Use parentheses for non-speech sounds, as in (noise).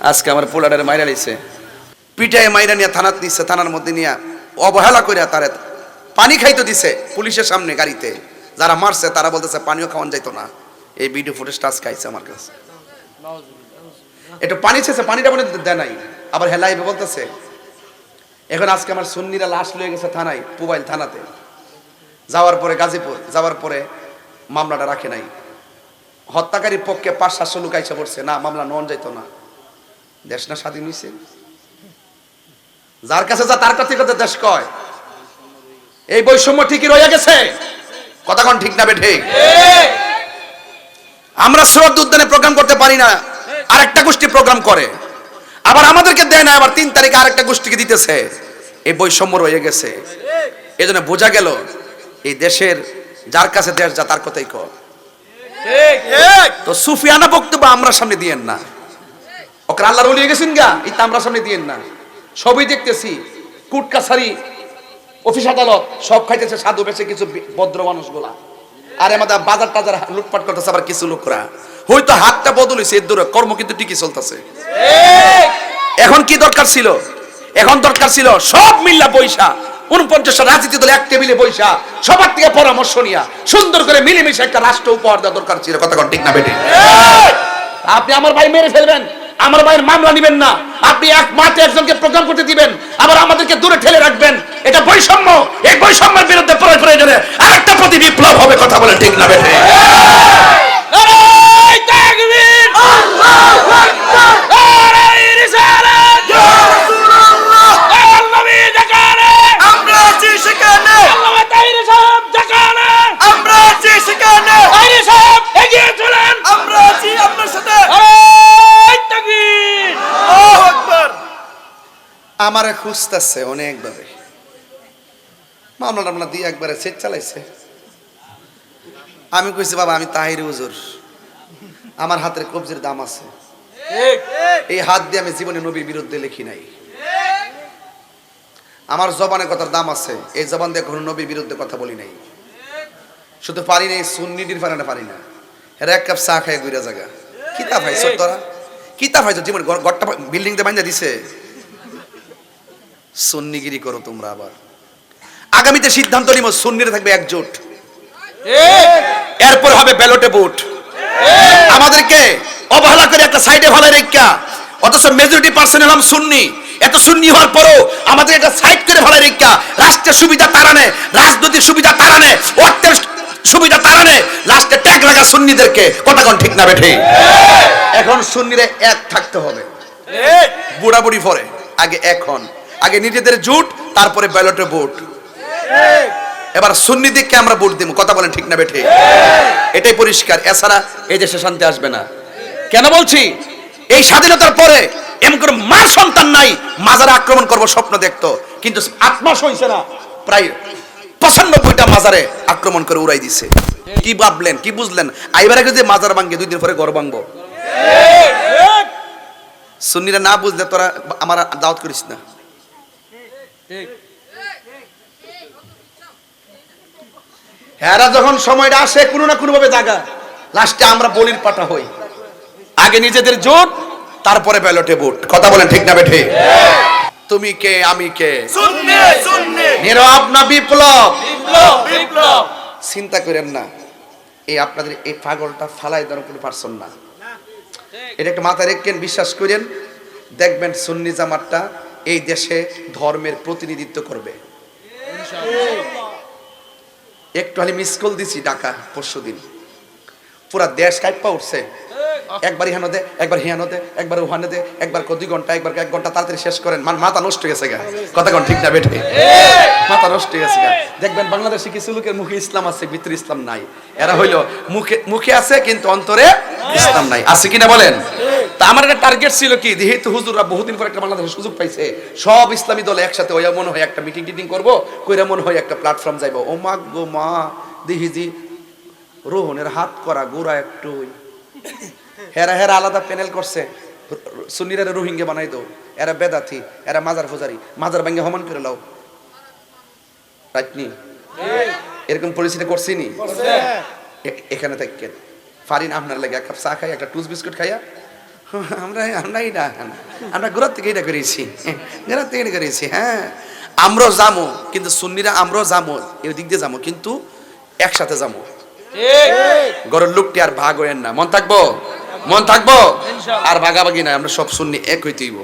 আজকে আমার পোলাডারে মাইরা লিছে পিটায় মাইরা নিয়ে থানাত নিচ্ছে থানার মধ্যে নিয়ে অবহেলা করে তারে পানি খাইতে দিছে পুলিশের সামনে গাড়িতে। যারা মারছে, তারা বলতেছে, পানিও খাওয়ান যাইতো না। এই ভিডিও ফুটেজটা আজকে আইছে আমার কাছে। একটু পানি ছেছে, পানিটা বলে দেয় নাই। আবার হেলাই বলতেছে, এখন আজকে আমার সুন্নিরা লাশ লয়ে গেছে থানায়, পুবাইল থানাতে। যাওয়ার পরে গাজীপুর, যাওয়ার পরে মামলাটা রাখে নাই। হত্যাকারীর পক্ষে পাঁচ, সাতশো লুকাইছে পড়ছে। না, মামলা নন যাইতো না। দেশ না স্বাধীন হয়েছে যার কাছে যা তার কাছে কথা দেশ কয়। এই বৈষম্য ঠিকই রয়ে গেছে? কথা কোন ঠিক না ঠিক? আমরা শ্রদ্ধ উদ্যানে প্রোগ্রাম করতে পারি না আরেকটা গোষ্ঠী প্রোগ্রাম করে। আবার আমাদেরকে দেয় না আবার তিন তারিখে আরেকটা গোষ্ঠীকে দিতেছে। এই বৈষম্য রয়ে গেছে। এই জন্য বোঝা গেল এই দেশের যার কাছে দেশ যা তার কথাই কর তো সুফিয়ানা বক্তব্য আমরা সামনে দিয়েন না। ওকে আল্লাহ রলিয়ে গেছেন গা। এই তো আমরা সামনে দিয়েন না। সবই দেখতেছি কুট কাছারি অফিস আদালত, সব খাইতেছে সাধু বেশে কিছু ভদ্র মানুষগুলা। আর আমাদের বাজার টাজার লুটপাট করতেছে আবার কিছু লোকরা। হয়তো হাতটা বদল হয়েছে এর দূরে, কর্ম কিন্তু ঠিকই চলতেছে। এখন কি দরকার ছিল? এখন দরকার ছিল সব মিল্লা পয়সা। উনপঞ্চাশ রাজনীতি দল এক টেবিলে বৈশা সবার থেকে পরামর্শ নিয়া, সুন্দর করে মিলেমিশে একটা রাষ্ট্র উপহার দেওয়া দরকার ছিল। কথা ঠিক না বেটে? আপনি আমার ভাই মেরে ফেলবেন। আমার ভাইয়ের মামলা নিবেন না। আপনি এক মাঠে একজনকে প্রোগ্রাম করতে দিবেন, আবার আমাদেরকে দূরে ঠেলে রাখবেন। এটা বৈষম্য। এই বৈষম্যের বিরুদ্ধে প্রয়োজনে আরেকটা প্রতি বিপ্লব হবে কথা বলে ঠিক না বেটে আমারে খুঁজতেছে অনেকভাবে। মামলা টামলা দিয়ে একবারে সেট চালাইছে। আমি কইছি, বাবা, আমি তাহির হুজুর। আমার হাতের কবজির দাম আছে। এই হাত দিয়ে আমি জীবনে নবীর বিরুদ্ধে লিখি নাই। আমার জবানে কথার দাম আছে। এই জবান দিয়ে কখনো নবীর বিরুদ্ধে কথা বলি নাই। শুধু পারি নাই, সুন্নিটির পারে না পারি না। এরা এক কাপ চা খায় গুইরা জায়গা কিতাব ভাই তোরা কিতাব ভাই জীবন গড়টা বিল্ডিং দিয়ে বান্ধা দিছে? সুন্নিগিরি করো তোমরা আবার। আগামীতে সিদ্ধান্ত নিব সুন্নিরে থাকবে একজোট। এরপর হবে ব্যালটে ভোট। আমাদেরকে অবহেলা করে একটা সাইডে ভালো রেখা। অথচ মেজরিটি পার্সন হলাম সুন্নি। এত সুন্নি হওয়ার পরও আমাদের একটা সাইড করে ভালো রেখা। রাষ্ট্রের সুবিধা তারা নেয় রাজনৈতিক সুবিধা তারা নেয় অর্থের সুবিধা তারা নেয়। লাস্টে ট্যাগ লাগা সুন্নিদেরকে। কোন ঠিক না বেঠে? এখন সুন্নিরে এক থাকতে হবে। বুড়াবুড়ি পরে আগে এখন আগে নিজেদের জুট তারপরে ব্যালটে ভোট। এবার সুন্নি দিককে আমরা ভোট দিব কথা বলেন ঠিক না বেঠে? এটাই পরিষ্কার এছাড়া এই দেশে শান্তি আসবে না। কেন বলছি? এই স্বাধীনতার পরে এমন করে মার সন্তান নাই মাজারে আক্রমণ করব স্বপ্ন দেখতো কিন্তু আট মাস হয়েছে না। প্রায় পঁচানব্বইটা মাজারে আক্রমণ করে উড়াই দিছে। কি ভাবলেন কি বুঝলেন? আইবার আগে যে মাজার ভাঙ্গে দুই দিন পরে ঘর ভাঙবো। সুন্নিরা না বুঝলে তোরা আমার দাওয়াত করিস না। হ্যাঁ যখন সময়টা আসে কোনো না কোনো ভাবে জায়গা লাস্টে আমরা বলির পাটা হই। আগে নিজেদের জোট তারপরে ব্যালটে ভোট কথা বলেন ঠিক না বেঠে? তুমি কে আমি কে? নীরব না বিপ্লব? চিন্তা করেন না। এই আপনাদের এই পাগলটা ফালাই দেওয়ার কোনো পারছেন না। এটা একটা মাথায় রেখেন বিশ্বাস করেন। দেখবেন সুন্নি জামাতটা এই দেশে ধর্মের প্রতিনিধিত্ব করবে। একটু খালি মিস কল দিছি ঢাকা পরশু দিন। পুরা দেশ কাইপা উঠছে। একবার ইহানো দে, একবার হিয়ানো দে, একবার ওহানে দে, একবার কত দুই ঘণ্টা, একবার এক ঘণ্টা তাড়াতাড়ি শেষ করেন। মান মাথা নষ্ট হয়ে গেছে গা। কথা কোন ঠিক না বেঠে? মাথা নষ্ট হয়ে গেছে গা। দেখবেন বাংলাদেশে কিছু লোকের মুখে ইসলাম আছে, ভিতরে ইসলাম নাই। এরা হইল মুখে মুখে আছে, কিন্তু অন্তরে ইসলাম নাই। আছে কিনা বলেন? আমার একটা টার্গেট ছিল কি? যেহেতু হুজুররা বহুদিন পর একটা বাংলাদেশের সুযোগ পাইছে সব ইসলামী দল একসাথে হইয়া মনে হয় একটা মিটিং টিটিং করব কইরা মনে হয় একটা প্ল্যাটফর্ম যাইবো। ও মা গো মা দিহিজি রোহনের হাত করা গোড়া একটু হেরা হেরা আলাদা প্যানেল করছে। সুন্নিরা রোহিঙ্গা বানাই দো এরা বেদাতি এরা মাজার ফুজারি মাজার ভাঙ্গে হমান করে লাও। রাইটনি এরকম পরিস্থিতি করছিনি এ- এখানে থাকেন ফারিন আপনার লাগে এক কাপ চা খাই একটা টুস বিস্কুট খাইয়া। (laughs) আমরা আমরা এটা আমরা গোড়ার থেকে এটা করেছি। গোড়ার থেকে এটা করেছি হ্যাঁ। আমরাও যামো কিন্তু সুন্নিরা আমরাও যামো এই দিক দিয়ে যামো কিন্তু একসাথে যাব গরুর লোকটি আর ভাগ হইয়েন না। মন থাকব? মন থাকব? আর ভাগাভাগি না আমরা সব সুন্নি এক হইতেইব